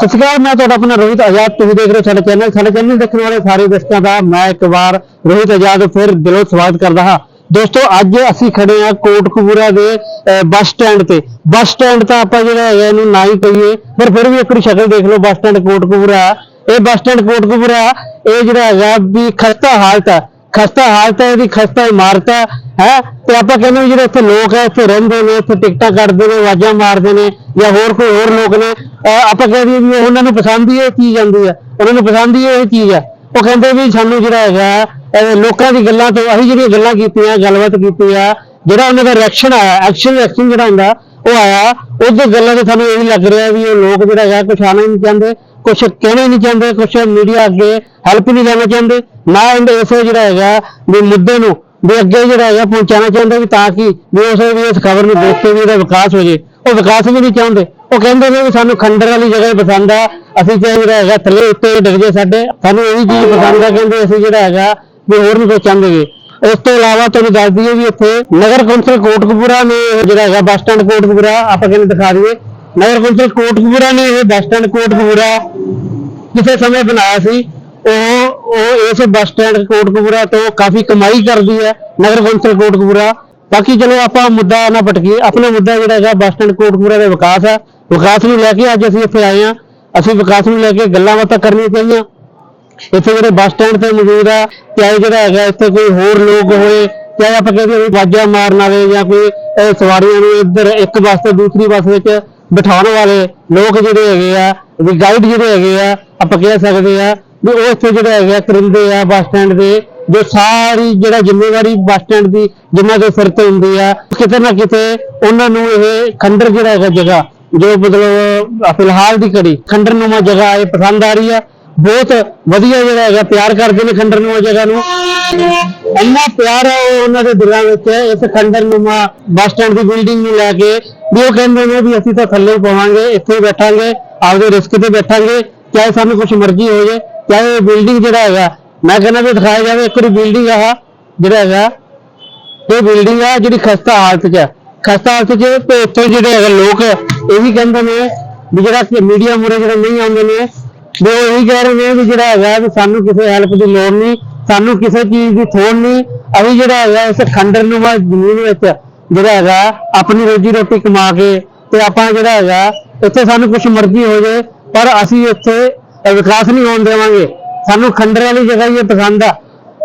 ਸਤਿ ਸ਼੍ਰੀ ਅਕਾਲ ਮੈਂ ਤੁਹਾਡਾ ਆਪਣਾ ਰੋਹਿਤ ਆਜ਼ਾਦ ਤੁਸੀਂ ਦੇਖ ਰਹੇ ਹੋ ਸਾਡਾ ਚੈਨਲ ਸਾਡੇ ਚੈਨਲ ਦੇਖਣ ਵਾਲੇ ਸਾਰੇ ਦਰਸ਼ਕਾਂ ਦਾ ਮੈਂ ਇੱਕ ਵਾਰ ਰੋਹਿਤ ਆਜ਼ਾਦ ਫਿਰ ਦਿਲੋਂ ਸਵਾਗਤ ਕਰਦਾ ਹਾਂ। ਦੋਸਤੋ ਅੱਜ ਅਸੀਂ ਖੜੇ ਹਾਂ ਕੋਟਕਪੂਰਾ ਦੇ ਅਹ, ਬੱਸ ਸਟੈਂਡ ਤੇ। ਬੱਸ ਸਟੈਂਡ ਤਾਂ ਆਪਾਂ ਜਿਹੜਾ ਹੈਗਾ ਇਹਨੂੰ ਨਾ ਹੀ ਕਹੀਏ ਪਰ ਫਿਰ ਵੀ ਇੱਕ ਵਾਰੀ ਸ਼ਕਲ ਦੇਖ ਲਓ ਬੱਸ ਸਟੈਂਡ ਕੋਟਕਪੂਰਾ ਇਹ ਬੱਸ ਸਟੈਂਡ ਕੋਟਕਪੂਰਾ ਇਹ ਜਿਹੜਾ ਹੈਗਾ ਵੀ ਖਸਤਾ ਹਾਲਤ ਹੈ। ਖਸਤਾ ਹਾਲਤ ਹੈ ਇਹਦੀ ਖਸਤਾ ਇਮਾਰਤ ਹੈ ਹੈ? ਤੇ ਆਪਾਂ ਕਹਿੰਦੇ ਵੀ ਜਿਹੜੇ ਇੱਥੇ ਲੋਕ ਹੈ, ਇੱਥੇ ਰਹਿੰਦੇ ਨੇ, ਇੱਥੇ ਟਿਕਟਾਂ ਕੱਢਦੇ ਨੇ, ਆਵਾਜ਼ਾਂ ਮਾਰਦੇ ਨੇ ਜਾਂ ਹੋਰ ਕੋਈ ਹੋਰ ਲੋਕ ਨੇ, ਅਹ ਆਪਾਂ ਕਹਿੰਦੇ ਵੀ ਉਹਨਾਂ ਨੂੰ ਪਸੰਦ ਹੀ ਇਹ ਚੀਜ਼ ਆਉਂਦੀ ਹੈ। ਉਹਨਾਂ ਨੂੰ ਪਸੰਦ ਹੀ ਇਹ ਚੀਜ਼ ਹੈ। ਉਹ ਕਹਿੰਦੇ ਵੀ ਸਾਨੂੰ ਜਿਹੜਾ ਹੈਗਾ ਲੋਕਾਂ ਦੀ ਗੱਲਾਂ ਤੋਂ ਅਸੀਂ ਜਿਹੜੀਆਂ ਗੱਲਾਂ ਕੀਤੀਆਂ, ਗੱਲਬਾਤ ਕੀਤੀ ਆ, ਜਿਹੜਾ ਉਹਨਾਂ ਦਾ ਰਿਐਕਸ਼ਨ ਆਇਆ ਐਕਸ਼ਨ ਰਿਐਕਸ਼ਨ ਜਿਹੜਾ ਹੁੰਦਾ, ਉਹ ਆਇਆ, ਉਹਦੇ ਗੱਲਾਂ ਤੇ ਸਾਨੂੰ ਇਹ ਵੀ ਲੱਗ ਰਿਹਾ ਵੀ ਉਹ ਲੋਕ ਜਿਹੜਾ ਹੈਗਾ, ਕੁਛ ਆਉਣਾ ਨਹੀਂ ਚਾਹੁੰਦੇ, ਕੁਛ ਕਹਿਣਾ ਨਹੀਂ ਚਾਹੁੰਦੇ, ਕੁਛ ਮੀਡੀਆ ਅੱਗੇ ਹੈਲਪ ਨਹੀਂ ਲੈਣਾ ਚਾਹੁੰਦੇ, ਨਾ ਇਹਦੇ ਇਸੇ ਜਿਹੜਾ ਹੈਗਾ ਵੀ ਮੁੱਦੇ ਨੂੰ ਵੀ ਅੱਗੇ ਜਿਹੜਾ ਹੈਗਾ ਪਹੁੰਚਾਉਣਾ ਚਾਹੁੰਦੇ ਵੀ ਤਾਂ ਕਿ ਵੀ ਉਸ ਵੀ ਇਸ ਖਬਰ ਨੂੰ ਦੇਖ ਕੇ ਵੀ ਇਹਦਾ ਵਿਕਾਸ ਹੋ ਜੇ। ਉਹ ਵਿਕਾਸ ਵੀ ਨਹੀਂ ਚਾਹੁੰਦੇ। ਉਹ ਕਹਿੰਦੇ ਨੇ ਵੀ ਸਾਨੂੰ ਖੰਡਰ ਵਾਲੀ ਜਗ੍ਹਾ ਪਸੰਦ ਆ। ਅਸੀਂ ਚਾਹੇ ਜਿਹੜਾ ਹੈਗਾ ਥੱਲੇ ਉੱਤੇ ਡਿੱਗ ਜੇ ਸਾਡੇ। ਸਾਨੂੰ ਇਹ ਚੀਜ਼ ਪਸੰਦ ਆ, ਕਹਿੰਦੇ ਅਸੀਂ ਜਿਹੜਾ ਹੈਗਾ ਵੀ ਹੋਰ ਨਹੀਂ ਕੁਝ ਚਾਹੁੰਦੇਗੇ ਇਸ ਤੋਂ ਇਲਾਵਾ ਤੁਹਾਨੂੰ ਦੱਸ ਦਈਏ ਵੀ ਇੱਥੇ ਨਗਰ ਕੌਂਸਲ ਕੋਟਕਪੂਰਾ ਨੇ ਇਹ ਜਿਹੜਾ ਹੈਗਾ ਬੱਸ ਸਟੈਂਡ ਕੋਟਕਪੂਰਾ, ਆਪਾਂ ਕਹਿੰਦੇ ਦਿਖਾ ਦਈਏ। ਨਗਰ ਕੌਂਸਲ ਕੋਟਕਪੂਰਾ ਨੇ ਇਹ ਬੱਸ ਸਟੈਂਡ ਕੋਟਕਪੂਰਾ ਕਿਸੇ ਸਮੇਂ ਬਣਾਇਆ ਸੀ। ਉਹ ਉਹ ਇਸ ਬੱਸ ਸਟੈਂਡ ਕੋਟਕਪੂਰਾ ਤੋਂ ਕਾਫੀ ਕਮਾਈ ਕਰਦੀ ਹੈ, ਨਗਰ ਕੌਂਸਲ ਕੋਟਕਪੂਰਾ। ਬਾਕੀ ਚਲੋ ਆਪਾਂ ਮੁੱਦਾ ਨਾ ਭਟਕੀਏ, ਆਪਣਾ ਮੁੱਦਾ ਜਿਹੜਾ ਹੈਗਾ ਬੱਸ ਸਟੈਂਡ ਕੋਟਕਪੂਰਾ ਦਾ ਵਿਕਾਸ ਹੈ। ਵਿਕਾਸ ਨੂੰ ਲੈ ਕੇ ਅੱਜ ਅਸੀਂ ਇੱਥੇ ਆਏ ਹਾਂ। ਅਸੀਂ ਵਿਕਾਸ ਨੂੰ ਲੈ ਕੇ ਗੱਲਾਂ ਬਾਤਾਂ ਕਰਨੀਆਂ ਪਈਆਂ ਇੱਥੇ ਜਿਹੜੇ ਬੱਸ ਸਟੈਂਡ ਤੇ ਮੌਜੂਦ ਆ, ਚਾਹੇ ਜਿਹੜਾ ਹੈਗਾ ਇੱਥੇ ਕੋਈ ਹੋਰ ਲੋਕ ਹੋਏ, ਚਾਹੇ ਆਪਾਂ ਕਹਿੰਦੇ ਵੀ ਵਾਜਾ ਮਾਰਨ ਵਾਲੇ ਜਾਂ ਕੋਈ ਸਵਾਰੀਆਂ ਨੂੰ ਇੱਧਰ ਇੱਕ ਬੱਸ ਤੋਂ ਦੂਸਰੀ ਬੱਸ ਵਿੱਚ ਬਿਠਾਉਣ ਵਾਲੇ ਲੋਕ ਜਿਹੜੇ ਹੈਗੇ ਆ, ਵੀ ਗਾਈਡ ਜਿਹੜੇ ਹੈਗੇ ਆ, ਆਪਾਂ ਕਹਿ ਸਕਦੇ ਆ ਵੀ ਉਹ ਇੱਥੇ ਜਿਹੜਾ ਹੈਗਾ ਕਰਿੰਦੇ ਆ, ਬੱਸ ਸਟੈਂਡ ਦੇ, ਜੋ ਸਾਰੀ ਜਿਹੜਾ ਜ਼ਿੰਮੇਵਾਰੀ ਬੱਸ ਸਟੈਂਡ ਦੀ, ਜਿੰਨਾ ਦੇ ਸਿਰ ਤੇ ਹੁੰਦੀ ਆ, ਕਿਤੇ ਨਾ ਕਿਤੇ ਉਹਨਾਂ ਨੂੰ ਇਹ ਖੰਡਰ ਜਿਹੜਾ ਹੈਗਾ ਜਗ੍ਹਾ, ਜੋ ਮਤਲਬ ਫਿਲਹਾਲ ਦੀ ਘੜੀ, ਖੰਡਰ ਨੂਮਾ ਜਗ੍ਹਾ ਇਹ ਪਸੰਦ ਆ ਰਹੀ ਆ। ਬਹੁਤ ਵਧੀਆ ਜਿਹੜਾ ਹੈਗਾ, ਪਿਆਰ ਕਰਦੇ ਨੇ ਖੰਡਰ ਨੂਮਾ ਜਗ੍ਹਾ ਨੂੰ। ਇੰਨਾ ਪਿਆਰ ਹੈ ਉਹ ਉਹਨਾਂ ਦੇ ਦਿਲਾਂ ਵਿੱਚ, ਇਸ ਖੰਡਰ ਨੂਮਾ ਬੱਸ ਸਟੈਂਡ ਦੀ ਬਿਲਡਿੰਗ ਨੂੰ ਲੈ ਕੇ, ਵੀ ਉਹ ਕਹਿੰਦੇ ਨੇ ਵੀ ਅਸੀਂ ਤਾਂ ਥੱਲੇ ਹੀ ਪਵਾਂਗੇ, ਇੱਥੇ ਹੀ ਬੈਠਾਂਗੇ, ਆਪਦੇ ਰਿਸਕ ਤੇ ਬੈਠਾਂਗੇ, ਚਾਹੇ ਸਾਨੂੰ ਕੁਝ ਮਰਜ਼ੀ ਹੋ ਜਾਏ ਚਾਹੇ ਬਿਲਡਿੰਗ ਜਿਹੜਾ ਹੈਗਾ? ਮੈਂ ਕਹਿੰਦਾ ਵੀ ਦਿਖਾਇਆ ਜਾਵੇ, ਇੱਕ ਵਾਰੀ ਬਿਲਡਿੰਗ ਆ ਜਿਹੜਾ ਹੈਗਾ। ਇਹ ਬਿਲਡਿੰਗ ਆ ਜਿਹੜੀ ਖਸਤਾ ਹਾਲਤ 'ਚ ਹੈ ਖਸਤਾ ਹਾਲਤ 'ਚ ਤੇ ਇੱਥੇ ਜਿਹੜੇ ਹੈਗੇ ਲੋਕ ਇਹ ਵੀ ਕਹਿੰਦੇ ਨੇ ਵੀ ਜਿਹੜਾ ਮੀਡੀਆ ਮੂਰੇ ਜਿਹੜੇ ਨਹੀਂ ਆਉਂਦੇ ਨੇ, ਵੀ ਉਹ ਇਹੀ ਕਹਿ ਰਹੇ ਨੇ ਵੀ ਜਿਹੜਾ ਹੈਗਾ ਵੀ ਸਾਨੂੰ ਕਿਸੇ ਹੈਲਪ ਦੀ ਲੋੜ ਨਹੀਂ, ਸਾਨੂੰ ਕਿਸੇ ਚੀਜ਼ ਦੀ ਥੋੜ ਨਹੀਂ। ਅਸੀਂ ਜਿਹੜਾ ਹੈਗਾ ਇਸ ਖੰਡਰ ਨੂੰ ਵਾ ਜ਼ਮੀਨ ਵਿੱਚ ਜਿਹੜਾ ਹੈਗਾ ਆਪਣੀ ਰੋਜੀ ਰੋਟੀ ਕਮਾ ਕੇ ਤੇ ਆਪਾਂ ਜਿਹੜਾ ਹੈਗਾ, ਇੱਥੇ ਸਾਨੂੰ ਕੁਝ ਮਰਜ਼ੀ ਹੋ ਜਾਏ, ਪਰ ਅਸੀਂ ਇੱਥੇ ਅਹ, ਵਿਕਾਸ ਨਹੀਂ ਹੋਣ ਦੇਵਾਂਗੇ। ਸਾਨੂੰ ਖੰਡਰ ਵਾਲੀ ਜਗ੍ਹਾ ਹੀ ਇਹ ਪਸੰਦ ਆ।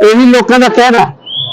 ਇਹ ਵੀ ਲੋਕਾਂ ਦਾ ਕਹਿਣਾ।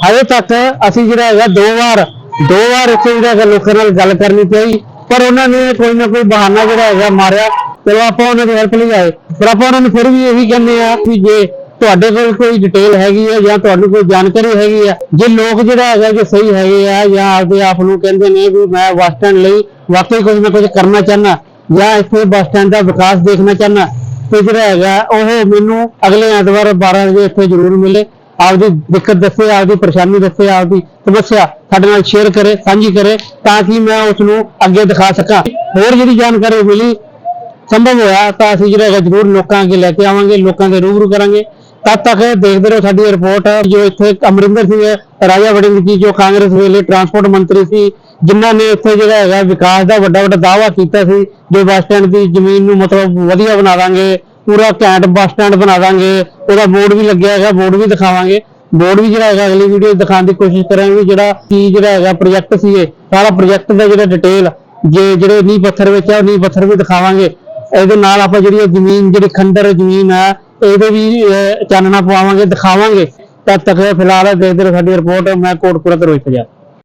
ਹਜੇ ਤੱਕ ਅਸੀਂ ਜਿਹੜਾ ਹੈਗਾ ਦੋ ਵਾਰ ਦੋ ਵਾਰ ਇੱਥੇ ਜਿਹੜਾ ਹੈਗਾ ਲੋਕਾਂ ਨਾਲ ਗੱਲ ਕਰਨੀ ਪਈ। ਪਰ ਉਹਨਾਂ ਨੇ ਕੋਈ ਨਾ ਕੋਈ ਬਹਾਨਾ ਜਿਹੜਾ ਹੈਗਾ ਮਾਰਿਆ। ਚਲੋ ਆਪਾਂ ਉਹਨਾਂ ਦੀ ਹੈਲਪ ਲਈ ਆਏ। ਪਰ ਆਪਾਂ ਉਹਨਾਂ ਨੂੰ ਫਿਰ ਵੀ ਇਹੀ ਕਹਿੰਦੇ ਆ ਕਿ ਜੇ ਤੁਹਾਡੇ ਕੋਲ ਕੋਈ ਡਿਟੇਲ ਹੈਗੀ ਹੈ ਜਾਂ ਤੁਹਾਨੂੰ ਕੋਈ ਜਾਣਕਾਰੀ ਹੈਗੀ ਹੈ ਜੇ ਲੋਕ ਜਿਹੜਾ ਹੈਗਾ ਜੇ ਸਹੀ ਹੈਗੇ ਆ ਜਾਂ ਆਪਦੇ ਆਪ ਨੂੰ ਕਹਿੰਦੇ ਨੇ ਵੀ ਮੈਂ ਬੱਸ ਸਟੈਂਡ ਲਈ ਵਾਕਈ ਕੁਝ ਨਾ ਕੁਝ ਕਰਨਾ ਚਾਹੁੰਦਾ ਜਾਂ ਇੱਥੇ ਬੱਸ ਸਟੈਂਡ ਦਾ ਵਿਕਾਸ ਦੇਖਣਾ ਚਾਹੁੰਦਾ ਤੇ ਜਿਹੜਾ ਹੈਗਾ, ਉਹ ਮੈਨੂੰ ਅਗਲੇ ਐਤਵਾਰ 12 ਵਜੇ ਇੱਥੇ ਜ਼ਰੂਰ ਮਿਲੇ। ਆਪਦੀ ਦਿੱਕਤ ਦੱਸੇ, ਆਪਦੀ ਪਰੇਸ਼ਾਨੀ ਦੱਸੇ, ਆਪਦੀ ਸਮੱਸਿਆ ਸਾਡੇ ਨਾਲ ਸ਼ੇਅਰ ਕਰੇ, ਸਾਂਝੀ ਕਰੇ, ਤਾਂ ਕਿ ਮੈਂ ਉਸ ਨੂੰ ਅੱਗੇ ਦਿਖਾ ਸਕਾਂ। ਹੋਰ ਜਿਹੜੀ ਜਾਣਕਾਰੀ ਮਿਲੀ, ਸੰਭਵ ਹੋਇਆ, ਤਾਂ ਅਸੀਂ ਜਿਹੜਾ ਹੈਗਾ ਜ਼ਰੂਰ ਲੋਕਾਂ ਅੱਗੇ ਲੈ ਕੇ ਆਵਾਂਗੇ, ਲੋਕਾਂ ਦੇ ਰੂਬਰੂ ਕਰਾਂਗੇ। ਤਦ ਤੱਕ ਦੇਖਦੇ ਰਹੋ ਸਾਡੀ ਰਿਪੋਰਟ ਜੋ ਇੱਥੇ ਅਮਰਿੰਦਰ ਸਿੰਘ, ਰਾਜਾ ਵੜਿੰਗ ਜੀ, ਜੋ ਕਾਂਗਰਸ ਵੇਲੇ ਟਰਾਂਸਪੋਰਟ ਮੰਤਰੀ ਸੀ, ਜਿਨ੍ਹਾਂ ਨੇ ਇੱਥੇ ਜਿਹੜਾ ਹੈਗਾ ਵਿਕਾਸ ਦਾ ਵੱਡਾ ਵੱਡਾ ਦਾਅਵਾ ਕੀਤਾ ਸੀ, ਜੋ ਬੱਸ ਸਟੈਂਡ ਦੀ ਜ਼ਮੀਨ ਨੂੰ ਮਤਲਬ ਵਧੀਆ ਬਣਾ ਦਾਂਗੇ ਪੂਰਾ ਘੈਂਟ ਬੱਸ ਸਟੈਂਡ ਬਣਾ ਦਾਂਗੇ, ਉਹਦਾ ਬੋਰਡ ਵੀ ਲੱਗਿਆ ਹੈਗਾ, ਬੋਰਡ ਵੀ ਦਿਖਾਵਾਂਗੇ। ਬੋਰਡ ਵੀ ਜਿਹੜਾ ਹੈਗਾ, ਅਗਲੀ ਵੀਡੀਓ ਦਿਖਾਉਣ ਦੀ ਕੋਸ਼ਿਸ਼ ਕਰਾਂਗੇ ਵੀ ਜਿਹੜਾ ਕੀ ਜਿਹੜਾ ਹੈਗਾ ਪ੍ਰੋਜੈਕਟ ਸੀ ਇਹ। ਸਾਰਾ ਪ੍ਰੋਜੈਕਟ ਦਾ ਜਿਹੜਾ ਡਿਟੇਲ ਜੇ ਜਿਹੜੇ ਨੀਂਹ ਪੱਥਰ ਵਿੱਚ ਆ, ਉਹ ਨੀਂਹ ਪੱਥਰ ਵੀ ਦਿਖਾਵਾਂਗੇ। ਇਹਦੇ ਨਾਲ ਆਪਾਂ ਜਿਹੜੀ ਇਹ ਜ਼ਮੀਨ, ਜਿਹੜੀ ਖੰਡਰ ਜ਼ਮੀਨ ਆ, ਇਹਦੇ ਵੀ ਚਾਨਣਾ ਪਵਾਵਾਂਗੇ, ਦਿਖਾਵਾਂਗੇ। ਤਦ ਤੱਕ ਫਿਲਹਾਲ ਦੇਖਦੇ ਰਹੋ ਸਾਡੀ ਰਿਪੋਰਟ ਮੈਂ ਕੋਟਪੁਰਾ ਤੋਂ ਰੋਹਿਤ ਪੰਜਾਬ।